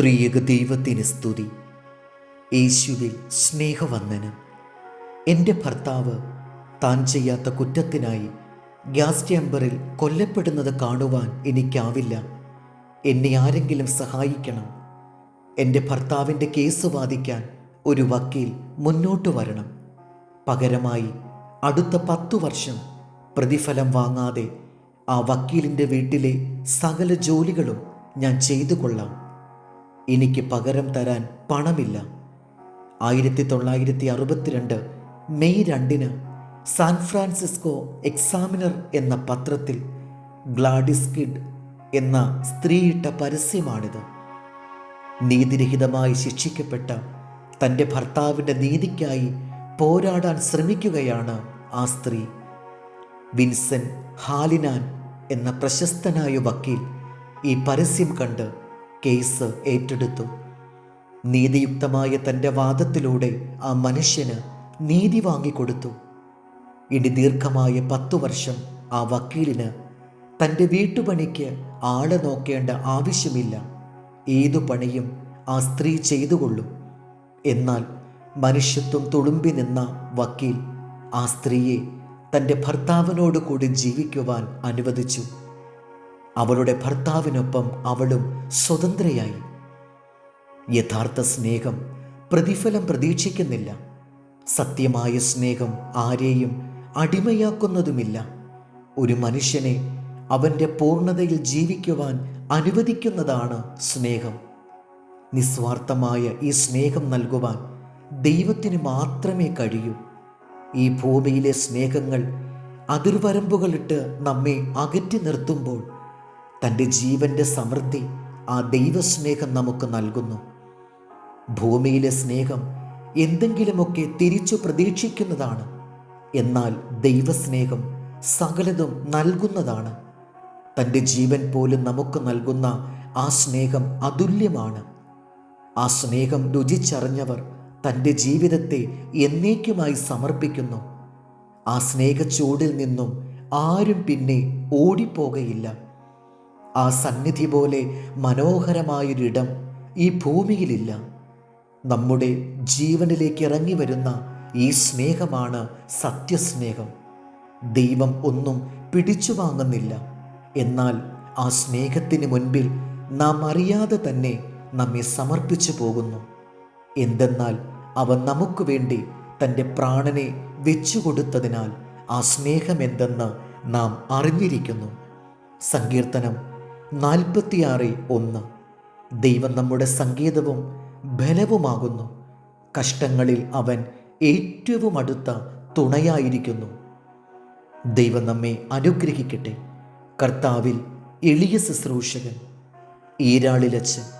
ത്രിയക ദൈവത്തിന് സ്തുതി. യേശുവിൽ സ്നേഹവന്ദനം. എന്റെ ഭർത്താവ് താൻ ചെയ്യാത്ത കുറ്റത്തിനായി ഗ്യാസ് ചേമ്പറിൽ കൊല്ലപ്പെടുന്നത് കാണുവാൻ എനിക്കാവില്ല. എന്നെ ആരെങ്കിലും സഹായിക്കണം. എന്റെ ഭർത്താവിന്റെ കേസ് വാദിക്കാൻ ഒരു വക്കീൽ മുന്നോട്ട് വരണം. പകരമായി അടുത്ത പത്തു വർഷം പ്രതിഫലം വാങ്ങാതെ ആ വക്കീലിന്റെ വീട്ടിലെ സകല ജോലികളും ഞാൻ ചെയ്തു കൊള്ളാം എനിക്ക് പകരം തരാൻ പണമില്ല. ആയിരത്തി തൊള്ളായിരത്തി അറുപത്തിരണ്ട് മെയ് രണ്ടിന് സാൻ ഫ്രാൻസിസ്കോ എക്സാമിനർ എന്ന പത്രത്തിൽ ഗ്ലാഡിസ് കിഡ് എന്ന സ്ത്രീയിട്ട പരസ്യമാണിത്. നീതിരഹിതമായി ശിക്ഷിക്കപ്പെട്ട തന്റെ ഭർത്താവിന്റെ നീതിക്കായി പോരാടാൻ ശ്രമിക്കുകയാണ് ആ സ്ത്രീ. വിൻസെൻ ഹാലിനാൻ എന്ന പ്രശസ്തനായ വക്കീൽ ഈ പരസ്യം കണ്ട് കേസ് ഏറ്റെടുത്തു. നീതിയുക്തമായ തന്റെ വാദത്തിലൂടെ ആ മനുഷ്യന് നീതി വാങ്ങിക്കൊടുത്തു. ഇനി ദീർഘമായ പത്തു വർഷം ആ വക്കീലിന് തന്റെ വീട്ടുപണിക്ക് ആളെ നോക്കേണ്ട ആവശ്യമില്ല. ഏതു പണിയും ആ സ്ത്രീ ചെയ്തുകൊള്ളും. എന്നാൽ മനുഷ്യത്വം തുളുമ്പി നിന്ന വക്കീൽ ആ സ്ത്രീയെ തന്റെ ഭർത്താവിനോട് കൂടി ജീവിക്കുവാൻ അനുവദിച്ചു. അവളുടെ ഭർത്താവിനൊപ്പം അവളും സ്വതന്ത്രയായി. യഥാർത്ഥ സ്നേഹം പ്രതിഫലം പ്രതീക്ഷിക്കുന്നില്ല. സത്യമായ സ്നേഹം ആരെയും അടിമയാക്കുന്നതുമില്ല. ഒരു മനുഷ്യനെ അവന്റെ പൂർണതയിൽ ജീവിക്കുവാൻ അനുവദിക്കുന്നതാണ് സ്നേഹം. നിസ്വാർത്ഥമായ ഈ സ്നേഹം നൽകുവാൻ ദൈവത്തിന് മാത്രമേ കഴിയൂ. ഈ ഭൂമിയിലെ സ്നേഹങ്ങൾ അതിർവരമ്പുകളിട്ട് നമ്മെ അകറ്റി നിർത്തുമ്പോൾ തന്റെ ജീവന്റെ സമൃദ്ധി ആ ദൈവസ്നേഹം നമുക്ക് നൽകുന്നു. ഭൂമിയിലെ സ്നേഹം എന്തെങ്കിലുമൊക്കെ തിരിച്ചു പ്രതീക്ഷിക്കുന്നതാണ്. എന്നാൽ ദൈവസ്നേഹം സകലതും നൽകുന്നതാണ്. തന്റെ ജീവൻ പോലും നമുക്ക് നൽകുന്ന ആ സ്നേഹം അതുല്യമാണ്. ആ സ്നേഹം രുചിച്ചറിഞ്ഞവർ തന്റെ ജീവിതത്തെ എന്നേക്കുമായി സമർപ്പിക്കുന്നു. ആ സ്നേഹച്ചൂടിൽ നിന്നും ആരും പിന്നെ ഓടിപ്പോകയില്ല. ആ സന്നിധി പോലെ മനോഹരമായൊരിടം ഈ ഭൂമിയിലില്ല. നമ്മുടെ ജീവനിലേക്ക് ഇറങ്ങി വരുന്ന ഈ സ്നേഹമാണ് സത്യസ്നേഹം. ദൈവം ഒന്നും പിടിച്ചു വാങ്ങുന്നില്ല. എന്നാൽ ആ സ്നേഹത്തിന് മുൻപിൽ നാം അറിയാതെ തന്നെ നമ്മെ സമർപ്പിച്ചു പോകുന്നു. എന്തെന്നാൽ അവൻ നമുക്ക് വേണ്ടി തന്റെ പ്രാണനെ വെച്ചുകൊടുത്തതിനാൽ ആ സ്നേഹം സ്നേഹമെന്തെന്ന് നാം അറിഞ്ഞിരിക്കുന്നു. സങ്കീർത്തനം നാൽപ്പത്തിയാറ് ഒന്ന്. ദൈവം നമ്മുടെ സംഗീതവും ബലവുമാകുന്നു. കഷ്ടങ്ങളിൽ അവൻ ഏറ്റവും അടുത്ത തുണയായിരിക്കുന്നു. ദൈവം നമ്മെ അനുഗ്രഹിക്കട്ടെ. കർത്താവിൽ എളിയ ശുശ്രൂഷകൻ ഈരാളിലച്ച്